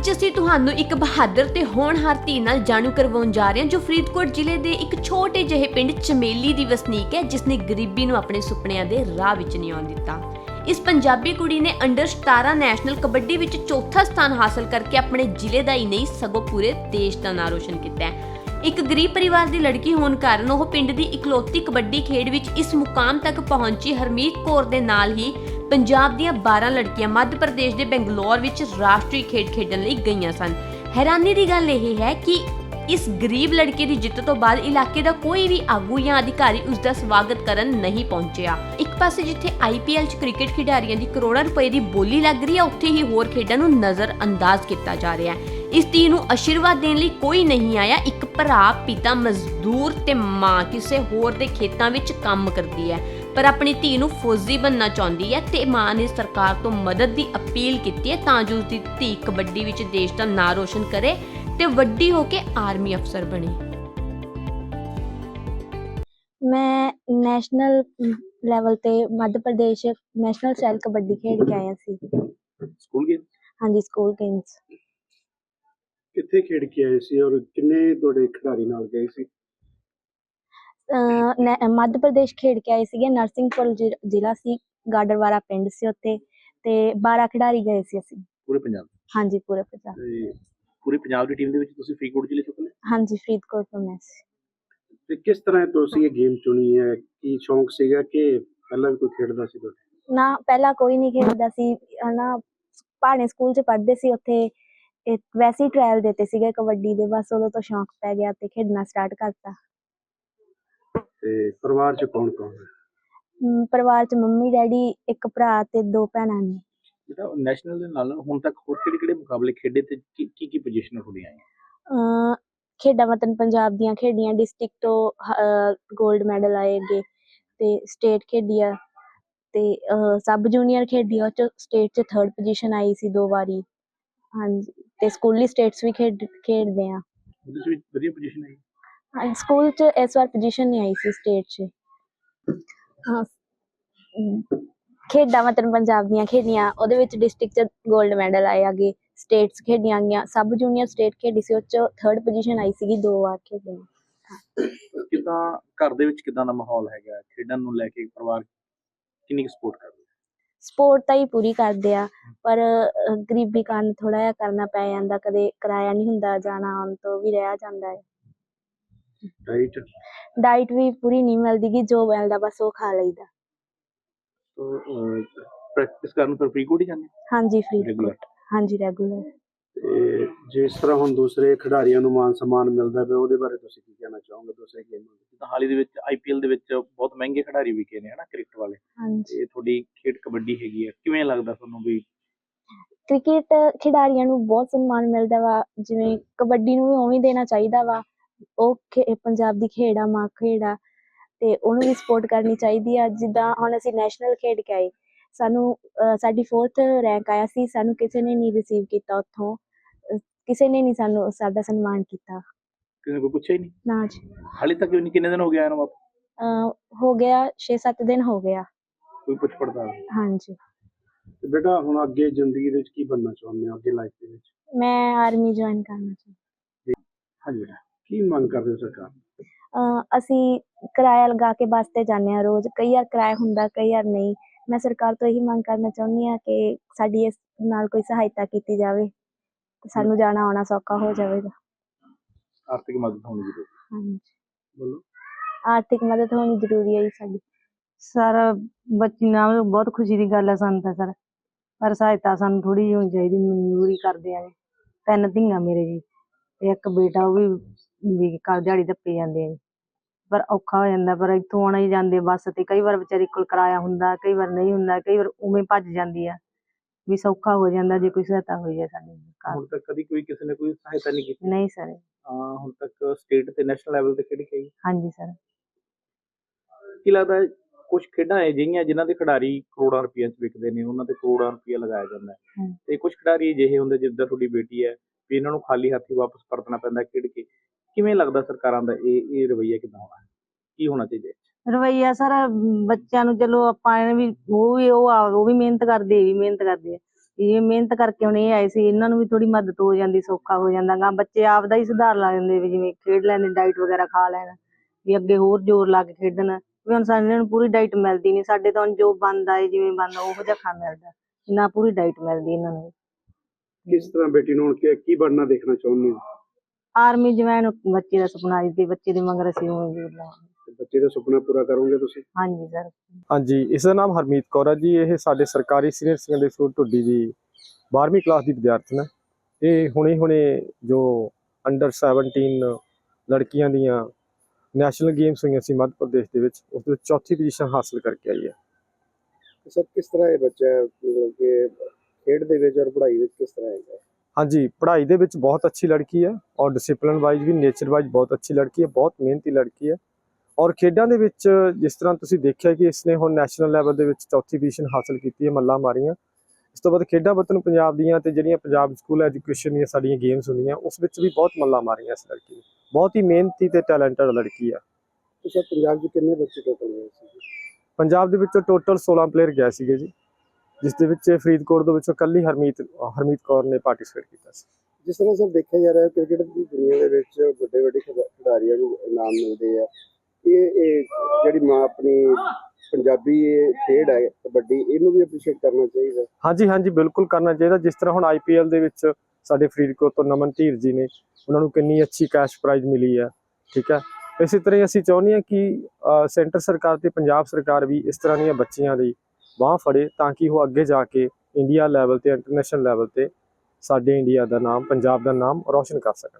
ਅੱਜ ਅਸੀਂ ਤੁਹਾਨੂੰ ਇੱਕ ਬਹਾਦਰ ਤੇ ਹੋਣਹਾਰ ਧੀ ਨਾਲ ਜਾਣੂ ਕਰਵਾਉਣ ਜਾ ਰਹੇ ਹਾਂ, ਜੋ ਫਰੀਦਕੋਟ ਜ਼ਿਲ੍ਹੇ ਦੇ ਇੱਕ ਛੋਟੇ ਜਿਹੇ ਪਿੰਡ ਚਮੇਲੀ ਦੀ ਵਸਨੀਕ ਹੈ ਜਿਸ ਨੇ ਗਰੀਬੀ ਨੂੰ ਆਪਣੇ ਸੁਪਨਿਆਂ ਦੇ ਰਾਹ ਵਿੱਚ ਨਹੀਂ ਆਉਣ ਦਿੱਤਾ। ਇਸ ਪੰਜਾਬੀ ਕੁੜੀ ਨੇ ਅੰਡਰ 17 ਨੈਸ਼ਨਲ ਕਬੱਡੀ ਵਿੱਚ ਚੌਥਾ ਸਥਾਨ ਹਾਸਲ ਕਰਕੇ ਆਪਣੇ ਜ਼ਿਲ੍ਹੇ ਦਾ ਹੀ ਨਹੀਂ, ਸਗੋਂ ਪੂਰੇ ਦੇਸ਼ ਦਾ ਨਾਂ ਰੋਸ਼ਨ ਕੀਤਾ ਹੈ। ਇੱਕ ਗਰੀਬ ਪਰਿਵਾਰ ਦੀ ਲੜਕੀ ਹੋਣ ਕਾਰਨ ਉਹ ਪਿੰਡ ਦੀ ਇਕਲੌਤੀ ਕਬੱਡੀ ਖੇਡ ਵਿੱਚ ਇਸ ਮੁਕਾਮ ਤੱਕ ਪਹੁੰਚੀ। ਹਰਮੀਤ ਕੌਰ ਦੇ ਨਾਲ ਹੀ ਪੰਜਾਬ ਦੀਆਂ 12 ਲੜਕੀਆਂ ਮੱਧ ਪ੍ਰਦੇਸ਼ ਦੇ ਬੰਗਲੌਰ ਵਿੱਚ ਰਾਸ਼ਟਰੀ ਖੇਡ ਖੇਡਣ ਲਈ ਗਈਆਂ ਸਨ। ਹੈਰਾਨੀ ਦੀ ਗੱਲ ਇਹ ਹੈ ਕਿ ਇਸ ਗਰੀਬ ਲੜਕੇ ਦੀ ਜਿੱਤ ਤੋਂ ਬਾਅਦ ਇਲਾਕੇ ਦਾ ਕੋਈ ਵੀ ਆਗੂ ਜਾਂ ਅਧਿਕਾਰੀ ਉਸ ਦਾ ਸਵਾਗਤ ਕਰਨ ਨਹੀਂ ਪਹੁੰਚਿਆ। ਇੱਕ ਪਾਸੇ ਜਿੱਥੇ ਆਈਪੀਐਲ 'ਚ ਕ੍ਰਿਕਟ ਖਿਡਾਰੀਆਂ ਦੀ ਕਰੋੜਾਂ ਰੁਪਏ ਦੀ ਬੋਲੀ ਲੱਗ ਰਹੀ ਹੈ, ਉੱਥੇ ਹੀ ਹੋਰ ਖੇਡਾਂ ਨੂੰ ਨਜ਼ਰ ਅੰਦਾਜ਼ ਕੀਤਾ ਜਾ ਰਿਹਾ ਹੈ। ਇਸ ਧੀ ਨੂੰ ਆਸ਼ੀਰਵਾਦ ਦੇਣ ਲਈ ਕੋਈ ਨਹੀਂ ਆਇਆ। ਇੱਕ ਭਰਾ ਪਿਤਾ ਮਜ਼ਦੂਰ ਤੇ ਮਾਂ ਕਿਸੇ ਹੋਰ ਦੇ ਖੇਤਾਂ ਵਿੱਚ ਕੰਮ ਕਰਦੀ ਹੈ ਪਰ ਆਪਣੀ ਧੀ ਨੂੰ ਫੌਜੀ ਬਣਨਾ ਚਾਹੁੰਦੀ ਹੈ ਤੇ ਮਾਂ ਨੇ ਸਰਕਾਰ ਤੋਂ ਮਦਦ ਦੀ ਅਪੀਲ ਕੀਤੀ ਹੈ ਤਾਂ ਜੋ ਉਸ ਦੀ ਧੀ ਕਬੱਡੀ ਵਿੱਚ ਦੇਸ਼ ਦਾ ਨਾਂ ਰੋਸ਼ਨ ਕਰੇ ਤੇ ਵੱਡੀ ਹੋ ਕੇ ਆਰਮੀ ਅਫਸਰ ਬਣੇ। ਮੈਂ ਨੈਸ਼ਨਲ ਲੈਵਲ ਤੇ ਮੱਧ ਪ੍ਰਦੇਸ਼ ਨੈਸ਼ਨਲ ਸੈਲ ਕਬੱਡੀ ਖੇਡ ਕੇ ਆਇਆ ਸੀ। ਸਕੂਲ ਗਏ ਹਾਂਜੀ ਸਕੂਲ ਗੇਮਸ ਕਿੱਥੇ ਖੇਡ ਕੇ ਆਏ ਸੀ ਔਰ ਕਿੰਨੇ ਤੁਹਾਡੇ ਖਿਡਾਰੀ ਨਾਲ ਗਏ ਸੀ? ਅਹ ਨੈ- ਮੱਧ ਪ੍ਰਦੇਸ਼ ਖੇਡ ਕੇ ਆਏ ਸੀਗੇ ਨਰਸਿੰਘਪੁਰ ਜ਼ਿ- ਜ਼ਿਲ੍ਹਾ ਸੀ ਗਾਡਰਵਾਰਾ ਪਿੰਡ ਸੀ ਉੱਥੇ ਤੇ 12 ਖਿਡਾਰੀ ਗਏ ਸੀ ਅਸੀਂ। ਪੂਰੇ ਪੰਜਾਬ ਹਾਂਜੀ ਪੂਰੇ ਪੰਜਾਬ। ਤੇ ਪੂਰੀ ਪੰਜਾਬ ਦੀ ਟੀਮ ਦੇ ਵਿੱਚ ਤੁਸੀਂ ਫਰੀਦਕੋਟ ਜ਼ਿਲ੍ਹੇ ਤੋਂ ਖੇਲੇ ਹਾਂਜੀ ਫਰੀਦਕੋਟ ਤੋਂ ਮੈਂ ਸੀ। ਤੇ ਕਿਸ ਤਰ੍ਹਾਂ ਤੁਸੀਂ ਇਹ ਗੇਮ ਚੁਣੀ ਹੈ? ਕੀ ਸ਼ੌਂਕ ਸੀਗਾ ਕਿ ਪਹਿਲਾਂ ਵੀ ਕੋਈ ਖੇਡਦਾ ਸੀ ਤੁਹਾਡੇ? ਨਾ ਪਹਿਲਾਂ ਕੋਈ ਨਹੀਂ ਖੇਡਦਾ ਸੀ। ਹਨਾ ਪਹਾੜੇ ਸਕੂਲ 'ਚ ਪੜ੍ਹਦੇ ਸੀ ਉੱਥੇ। ਇੱਕ ਵੈਸੇ ਹੀ ਟ੍ਰਾਇਲ ਦਿੱਤੇ ਸੀਗੇ ਕਬੱਡੀ ਦੇ ਬਸ ਉਦੋਂ ਤੋਂ ਸ਼ੌਂਕ ਪੈ ਗਿਆ ਤੇ ਖੇਡਣਾ ਸਟਾਰਟ ਕਰਤਾ। ਤੇ ਪਰਿਵਾਰ ਚ ਕੌਣ ਕੌਣ ਹੈ? ਪਰਿਵਾਰ 'ਚ ਮੰਮੀ ਡੈਡੀ ਇੱਕ ਭਰਾ ਤੇ ਦੋ ਭੈਣਾਂ ਨੇ। ਬੇਟਾ ਨੈਸ਼ਨਲ ਦੇ ਨਾਲ ਹੁਣ ਤੱਕ ਹੋਰ ਕਿਹੜੇ ਕਿਹੜੇ ਮੁਕਾਬਲੇ ਖੇਡੇ ਤੇ ਕੀ ਕੀ ਕੀ ਪੋਜੀਸ਼ਨਾਂ ਤੁਹਾਡੀਆਂ? ਆਈਆਂ ਖੇਡਾਂ ਵਤਨ ਪੰਜਾਬ ਦੀਆਂ ਖੇਡੀਆਂ ਡਿਸਟ੍ਰਿਕਟ ਤੋਂ 골ਡ ਮੈਡਲ ਆਏ ਅੱਗੇ ਤੇ ਸਟੇਟ ਖੇਡੀ ਆ ਤੇ ਸਬ ਜੂਨੀਅਰ ਖੇਡੀ ਆ ਉਹ ਚ ਸਟੇਟ ਚ ਥਰਡ ਪੋਜੀਸ਼ਨ ਆਈ ਸੀ ਦੋ ਵਾਰੀ। ਹਾਂਜੀ। ਤੇ ਸਕੂਲੀ ਸਟੇਟਸ ਵੀ ਖੇਡ ਖੇਡਦੇ ਆ। ਉਹਦੇ 'ਚ ਵੀ ਵਧੀਆ ਪੋਜੀਸ਼ਨ ਆਈ ਹਾਂਜੀ ਸਕੂਲ ਚ ਇਸ ਵਾਰ ਪੋਜੀਸ਼ਨ ਨਹੀਂ ਆਈ ਸੀ ਸਟੇਟ ਚ। ਹਾਂ ਅਮ, ਖੇਡਾਂ ਵਤਨ ਪੰਜਾਬ ਦੀਆਂ ਖੇਡੀਆਂ ਉਹਦੇ ਵਿੱਚ ਡਿਸਟ੍ਰਿਕਟ ਚ 골ਡ ਮੈਡਲ ਆਏ ਅੱਗੇ ਸਟੇਟਸ ਖੇਡੀਆਂ ਗਈਆਂ ਸਬ ਜੂਨੀਅਰ ਸਟੇਟ ਖੇਡੀ ਸੀ ਉਹ ਚ ਥਰਡ ਪੋਜੀਸ਼ਨ ਆਈ ਸੀਗੀ ਦੋ ਵਾਰ ਖੇਡੀਆਂ ਕਿਦਾਂ ਘਰ ਦੇ ਵਿੱਚ ਕਿਦਾਂ ਦਾ ਮਾਹੌਲ ਹੈਗਾ? ਖੇਡਾਂ ਨੂੰ ਲੈ ਕੇ ਪਰਿਵਾਰ ਕਿੰਨੀ ਸਪੋਰਟ ਕਰਦਾ ਸਪੋਰਟ ਤਾਂ ਹੀ ਪੂਰੀ ਕਰਦੇ ਆ। ਪਰ ਗਰੀਬੀ ਕਾਰਨ ਥੋੜਾ ਜਿਹਾ ਕਰਨਾ ਪੈ ਜਾਂਦਾ ਕਦੇ ਕਿਰਾਇਆ ਨਹੀਂ ਹੁੰਦਾ ਜਾਣਾ ਆਉਣ ਤੋਂ ਵੀ ਰਹਿ ਜਾਂਦਾ ਹੈ। ਡਾਈਟ ਵੀ ਪੂਰੀ ਨਹੀਂ ਮਿਲਦੀ ਗੀ ਜੋ ਮਿਲਦਾ ਬਸ ਉਹ ਖਾ ਲਈਦਾ। ਤੋ ਪ੍ਰੈਕਟਿਸ ਕਰਨ ਫਿਰ ਫਰੀਦਕੋਟ ਹੀ ਜਾਂਦੇ ਹਾਂਜੀ ਫ੍ਰੀ ਰੈਗੂਲਰ ਹਾਂਜੀ ਰੈਗੂਲਰ ਤੇ ਜਿਸ ਤਰ੍ਹਾਂ ਹੁਣ ਦੂਸਰੇ ਖਿਡਾਰੀਆਂ ਨੂੰ ਮਾਨ ਸਨਮਾਨ ਮਿਲਦਾ ਪਿਆ ਉਹਦੇ ਬਾਰੇ ਤੁਸੀਂ ਕੀ ਕਹਿਣਾ ਚਾਹੋਗੇ? ਦੂਸਰੇ ਗੇਮਾਂ ਦੇ ਜਿੱਦਾਂ ਹਾਲ ਦੇ ਵਿੱਚ ਆਈਪੀਐਲ ਦੇ ਵਿੱਚ ਬਹੁਤ ਮਹਿੰਗੇ ਖਿਡਾਰੀ ਵਿਕੇ ਨੇ ਹਨਾ ਕ੍ਰਿਕਟ ਵਾਲੇ। ਤੇ ਤੁਹਾਡੀ ਖੇਡ ਕਬੱਡੀ ਹੈਗੀ ਹੈ ਕਿਵੇਂ ਲੱਗਦਾ ਤੁਹਾਨੂੰ ਵੀ? ਕ੍ਰਿਕਟ ਖਿਡਾਰੀਆਂ ਨੂੰ ਬਹੁਤ ਸਨਮਾਨ ਮਿਲਦਾ ਵਾ ਜਿਵੇਂ ਕਬੱਡੀ ਨੂੰ ਵੀ ਉਵੇਂ ਦੇਣਾ ਚਾਹੀਦਾ ਵਾ। ਉਹ ਪੰਜਾਬ ਦੀ ਖੇਡ ਆ ਮਾਂ ਖੇਡ ਆ ਤੇ ਉਹਨੂੰ ਵੀ ਸਪੋਰਟ ਕਰਨੀ ਚਾਹੀਦੀ ਆ। ਜਿੱਦਾਂ ਹੁਣ ਅਸੀਂ ਨੈਸ਼ਨਲ ਖੇਡ ਕੇ ਆਏ ਸਾਨੂੰ ਸਾਡੀ 4th ਰੈਂਕ ਆਇਆ ਸੀ ਸਾਨੂੰ ਕਿਸੇ ਨੇ ਨਹੀਂ ਰਿਸੀਵ ਕੀਤਾ ਉੱਥੋਂ। ਕਿਸੇ ਨੇ ਨਹੀਂ ਸਾਨੂੰ ਸਾਡਾ ਸਨਮਾਨ ਕੀਤਾ। ਕਿਸੇ ਕੋਈ ਪੁੱਛਿਆ ਹੀ ਨਹੀਂ? ਨਾ ਜੀ। ਹਾਲੇ ਤੱਕ ਕਿੰਨੇ ਦਿਨ ਹੋ ਗਏ ਆਇਆ ਨੂੰ ਵਾਪਸ ਅਹ, ਹੋ ਗਿਆ 6-7 ਦਿਨ ਹੋ ਗਿਆ। ਕੋਈ ਪੁੱਛ ਪੜਦਾ ਹਾਂਜੀ। ਤੇ ਬੇਟਾ ਹੁਣ ਅੱਗੇ ਜ਼ਿੰਦਗੀ ਦੇ ਵਿੱਚ ਕੀ ਬਣਨਾ ਚਾਹੁੰਦੇ ਹੋ ਅੱਗੇ ਲਾਈਫ ਦੇ ਵਿੱਚ? ਮੈਂ ਆਰਮੀ ਜੁਆਇਨ ਕਰਨਾ ਚਾਹੁੰਦੀ ਹਾਂਜੀ ਬੇਟਾ ਕੀ ਮੰਗ ਕਰਦੇ ਹੋ ਸਰਕਾਰ ਤੋਂ? ਅਹ ਅਸੀਂ ਕਿਰਾਇਆ ਲਗਾ ਕੇ ਬੱਸ ਤੇ ਜਾਂਦੇ ਹਾਂ ਰੋਜ਼। ਕਈ ਵਾਰ ਕਿਰਾਇਆ ਹੁੰਦਾ ਕਈ ਵਾਰ ਨਹੀਂ। ਮੈਂ ਸਰਕਾਰ ਤੋਂ ਇਹੀ ਮੰਗ ਕਰਨਾ ਚਾਹੁੰਦੀ ਹਾਂ ਕਿ ਸਾਡੀ ਇਸ ਨਾਲ ਕੋਈ ਸਹਾਇਤਾ ਕੀਤੀ ਜਾਵੇ। ਤੇ ਸਾਨੂੰ ਜਾਣਾ ਆਉਣਾ ਸੌਖਾ ਹੋ ਜਾਵੇਗਾ। ਆਰਥਿਕ ਮਦਦ ਹੋਣੀ ਜ਼ਰੂਰੀ ਹਾਂਜੀ। ਬੋਲੋ। ਆਰਥਿਕ ਮਦਦ ਹੋਣੀ ਜ਼ਰੂਰੀ ਹੈ ਜੀ ਸਾਡੀ। ਸਰ ਬੱਚੀ ਨਾਲ ਬਹੁਤ ਖੁਸ਼ੀ ਦੀ ਗੱਲ ਹੈ ਸਾਨੂੰ ਤਾਂ ਸਰ। ਪਰ ਸਹਾਇਤਾ ਸਾਨੂੰ ਥੋੜੀ ਜਿਹੀ ਹੋਣੀ ਚਾਹੀਦੀ ਮਜ਼ਦੂਰੀ ਕਰਦੇ ਆ ਜੀ। ਤਿੰਨ ਧੀਆਂ ਮੇਰੇ ਜੀ ਤੇ ਇੱਕ ਬੇਟਾ ਉਹ ਵੀ ਵੀ ਘਰ ਦਿਹਾੜੀ ਧੱਪੇ ਜਾਂਦੇ ਆ ਜੀ। ਪਰ ਔਖਾ ਹੋ ਜਾਂਦਾ ਪਰ ਇੱਥੋਂ ਆਉਣਾ ਹੀ ਜਾਂਦੇ ਬੱਸ ਤੇ। ਕਈ ਵਾਰ ਵਿਚਾਰੀ ਕੋਲ ਕਿਰਾਇਆ ਹੁੰਦਾ ਕਈ ਵਾਰ ਨਹੀਂ ਹੁੰਦਾ ਕਈ ਵਾਰ ਉਵੇਂ ਭੱਜ ਜਾਂਦੀ ਆ। ਵੀ ਸੌਖਾ ਹੋ ਜਾਂਦਾ ਜੇ ਕੋਈ ਸਹਾਇਤਾ ਹੋਈ ਹੈ ਸਾਡੀ ਹੁਣ ਤੱਕ ਕਦੀ ਕੋਈ ਕਿਸੇ ਨੇ ਕੋਈ ਸਹਾਇਤਾ ਨਹੀਂ ਕੀਤੀ? ਨਹੀਂ ਸਰ। ਹੁਣ ਤੱਕ ਸਟੇਟ ਤੇ ਨੈਸ਼ਨਲ ਲੈਵਲ ਤੇ ਖੇਡ ਆਈ ਹਾਂਜੀ ਸਰ। ਕੀ ਲੱਗਦਾ ਕੁਝ ਖੇਡਾਂ ਅਜਿਹੀਆਂ ਜਿਨ੍ਹਾਂ ਦੇ ਖਿਡਾਰੀ ਕਰੋੜਾਂ ਰੁਪਈਆ ਚ ਵਿਕਦੇ ਨੇ ਉਹਨਾਂ ਤੇ ਕਰੋੜਾਂ ਰੁਪਈਆ ਲਗਾਇਆ ਜਾਂਦਾ ਹੈ। ਤੇ ਕੁਝ ਖਿਡਾਰੀ ਅਜਿਹੇ ਹੁੰਦੇ ਜਿੱਦਾਂ ਤੁਹਾਡੀ ਬੇਟੀ ਹੈ ਵੀ ਇਹਨਾਂ ਨੂੰ ਖਾਲੀ ਹੱਥੀ ਵਾਪਸ ਪਰਤਣਾ ਪੈਂਦਾ ਖੇਡ ਕੇ। ਕਿਵੇਂ ਲੱਗਦਾ ਸਰਕਾਰਾਂ ਦਾ ਇਹ ਇਹ ਰਵੱਈਆ ਕਿਦਾਂ ਹੋਣਾ ਕੀ ਹੋਣਾ ਚਾਹੀਦਾ? ਰਵਈਆ ਸਰ ਬੱਚਿਆਂ ਨੂੰ ਚਲੋ ਆਪਾਂ ਐਂ ਵੀ ਉਹ ਵੀ ਉਹ ਆ ਉਹ ਵੀ ਮਿਹਨਤ ਕਰਦੇ ਇਹ ਵੀ ਮਿਹਨਤ ਕਰਦੇ ਆ। ਇਹ ਮਿਹਨਤ ਕਰਕੇ ਹੁਣ ਇਹ ਆਏ ਸੀ ਇਹਨਾਂ ਨੂੰ ਵੀ ਥੋੜੀ ਮਦਦ ਹੋ ਜਾਂਦੀ ਸੌਖਾ ਹੋ ਜਾਂਦਾ ਗਾ। ਬੱਚੇ ਆਪਦਾ ਹੀ ਸੁਧਾਰ ਲਾ ਲੈਂਦੇ ਵੀ ਜਿਵੇਂ ਖੇਡ ਲੈਂਦੇ ਡਾਈਟ ਵਗੈਰਾ ਖਾ ਲੈਣ ਵੀ ਅੱਗੇ ਹੋਰ ਜ਼ੋਰ ਲਾ ਕੇ ਖੇਡਣ। ਵੀ ਹੁਣ ਸਾਨੂੰ ਇਹਨਾਂ ਨੂੰ ਪੂਰੀ ਡਾਈਟ ਮਿਲਦੀ ਨਹੀਂ ਸਾਡੇ ਤਾਂ ਹੁਣ ਜੋ ਬਣਦਾ ਹੈ ਜਿਵੇਂ ਬਣਦਾ ਉਹੋ ਜਿਹਾ ਖਾ ਮਿਲਦਾ। ਨਾ ਪੂਰੀ ਡਾਈਟ ਮਿਲਦੀ ਇਹਨਾਂ ਨੂੰ। ਕਿਸ ਤਰ੍ਹਾਂ ਬੇਟੀ ਨੂੰ ਹੁਣ ਕੀ ਕੀ ਬਣਨਾ ਦੇਖਣਾ ਚਾਹੁੰਦੇ ਹੋ? ਆਰਮੀ ਜਵਾਨ ਬੱਚੇ ਦਾ ਸੁਪਨਾ ਜੀ ਤੇ ਬੱਚੇ ਦੇ ਮਗਰ ਅਸੀਂ ਉਹ ਜ਼ੋਰ ਲਾਵਾਂਗੇ। ਤੇ ਬੱਚੇ ਦਾ ਸੁਪਨਾ ਪੂਰਾ ਕਰੋਗੇ ਤੁਸੀਂ? ਹਾਂਜੀ ਸਰ। ਹਾਂਜੀ ਇਸ ਦਾ ਨਾਮ ਹਰਮੀਤ ਕੌਰ ਹੈ ਜੀ। ਇਹ ਸਾਡੇ ਸਰਕਾਰੀ ਸੀਨੀਅਰ ਸੈਕੰਡਰੀ ਸਕੂਲ ਢੁੱਡੀ ਦੀ 12ਵੀਂ ਕਲਾਸ ਦੀ ਵਿਦਿਆਰਥਣ ਹੈ ਇਹ ਹੁਣੇ ਹੁਣੇ ਜੋ ਅੰਡਰ 17 ਲੜਕੀਆਂ ਦੀਆਂ ਨੈਸ਼ਨਲ ਗੇਮਸ ਹੋਈਆਂ ਸੀ ਮੱਧ ਪ੍ਰਦੇਸ਼ ਦੇ ਵਿੱਚ ਉਸ ਦੇ ਵਿੱਚ ਚੌਥੀ ਪੋਜੀਸ਼ਨ ਹਾਸਲ ਕਰਕੇ ਆਈ ਹੈ। ਸਰ ਕਿਸ ਤਰ੍ਹਾਂ ਇਹ ਬੱਚਾ ਮਤਲਬ ਕਿ ਖੇਡ ਦੇ ਵਿੱਚ ਔਰ ਪੜ੍ਹਾਈ ਵਿੱਚ ਕਿਸ ਤਰ੍ਹਾਂ ਹੈਗਾ? ਹਾਂਜੀ ਪੜ੍ਹਾਈ ਦੇ ਵਿੱਚ ਬਹੁਤ ਅੱਛੀ ਲੜਕੀ ਹੈ ਔਰ ਡਿਸਪਲਿਨ ਵਾਈਜ਼ ਵੀ ਨੇਚਰ ਵਾਈਜ਼ ਬਹੁਤ ਅੱਛੀ ਲੜਕੀ ਹੈ ਬਹੁਤ ਮਿਹਨਤੀ ਲੜਕੀ ਹੈ। ਔਰ ਖੇਡਾਂ ਦੇ ਵਿੱਚ ਜਿਸ ਤਰ੍ਹਾਂ ਤੁਸੀਂ ਦੇਖਿਆ ਕਿ ਇਸਨੇ ਹੁਣ ਨੈਸ਼ਨਲ ਲੈਵਲ ਦੇ ਵਿੱਚ ਚੌਥੀ ਪੋਜੀਸ਼ਨ ਹਾਸਲ ਕੀਤੀ ਹੈ ਮੱਲਾਂ ਮਾਰੀਆਂ। ਇਸ ਤੋਂ ਬਾਅਦ ਖੇਡਾਂ ਵਤਨ ਪੰਜਾਬ ਦੀਆਂ ਤੇ ਜਿਹੜੀਆਂ ਪੰਜਾਬ ਸਕੂਲ ਐਜੂਕੇਸ਼ਨ ਦੀਆਂ ਸਾਡੀਆਂ ਗੇਮਸ ਹੁੰਦੀਆਂ ਉਸ ਵਿੱਚ ਵੀ ਬਹੁਤ ਮੱਲਾਂ ਮਾਰੀਆਂ ਇਸ ਲੜਕੀ ਨੇ। ਬਹੁਤ ਹੀ ਮਿਹਨਤੀ ਤੇ ਟੈਲੈਂਟਡ ਲੜਕੀ ਹੈ ਤੇ ਸਰ ਪੰਜਾਬ 'ਚ ਕਿੰਨੇ ਬੱਚੇ ਟੋਟਲ ਹੋਏ ਸੀ ਪੰਜਾਬ ਦੇ ਵਿੱਚੋਂ ਟੋਟਲ 16 ਪਲੇਅਰ ਗਏ ਸੀਗੇ ਜੀ ਜਿਸ ਦੇ ਵਿੱਚ ਫਰੀਦਕੋਟ ਦੇ ਵਿੱਚੋਂ ਕੱਲੀ ਹਰਮੀਤ ਹਰਮੀਤ ਕੌਰ ਨੇ ਪਾਰਟਿਸਿਪੇਟ ਕੀਤਾ ਸੀ। ਜਿਸ ਤਰ੍ਹਾਂ ਸਰ ਦੇਖਿਆ ਜਾ ਰਿਹਾ ਹੈ ਕ੍ਰਿਕਟ ਦੀ ਦੁਨੀਆ ਦੇ ਵਿੱਚ ਵੱਡੇ ਵੱਡੇ ਖਿਡਾ- ਖਿਡਾਰੀਆਂ ਨੂੰ ਇਨਾਮ ਮਿਲਦੇ ਆ। ਇਹ ਇਹ ਜਿਹੜੀ ਮਾਂ ਆਪਣੀ ਪੰਜਾਬੀ ਇਹ ਖੇਡ ਹੈ, ਕਬੱਡੀ, ਇਹਨੂੰ ਵੀ ਅਪਰੀਸ਼ੀਏਟ ਕਰਨਾ ਚਾਹੀਦਾ। ਹਾਂਜੀ ਹਾਂਜੀ, ਬਿਲਕੁਲ ਕਰਨਾ ਚਾਹੀਦਾ। ਜਿਸ ਤਰ੍ਹਾਂ ਹੁਣ ਆਈਪੀਐਲ ਦੇ ਵਿੱਚ ਸਾਡੇ ਫਰੀਦਕੋਟ ਤੋਂ ਨਮਨ ਧੀਰ ਜੀ ਨੇ, ਉਹਨਾਂ ਨੂੰ ਕਿੰਨੀ ਅੱਛੀ ਕੈਸ਼ ਪ੍ਰਾਈਜ਼ ਮਿਲੀ ਹੈ, ਠੀਕ ਹੈ? ਇਸੇ ਤਰ੍ਹਾਂ ਹੀ ਅਸੀਂ ਚਾਹੁੰਦੇ ਹਾਂ ਕਿ ਸੈਂਟਰ ਸਰਕਾਰ ਤੇ ਪੰਜਾਬ ਸਰਕਾਰ ਵੀ ਇਸ ਤਰ੍ਹਾਂ ਦੀਆਂ ਬੱਚੀਆਂ ਦੀ ਬਾਹ ਫੜੇ ਤਾਂ ਕਿ ਉਹ ਅੱਗੇ ਜਾ ਕੇ ਇੰਡੀਆ ਲੈਵਲ ਤੇ ਇੰਟਰਨੈਸ਼ਨਲ ਲੈਵਲ ਤੇ ਸਾਡੇ ਇੰਡੀਆ ਦਾ ਨਾਮ, ਪੰਜਾਬ ਦਾ ਨਾਮ ਰੌਸ਼ਨ ਕਰ ਸਕਣ।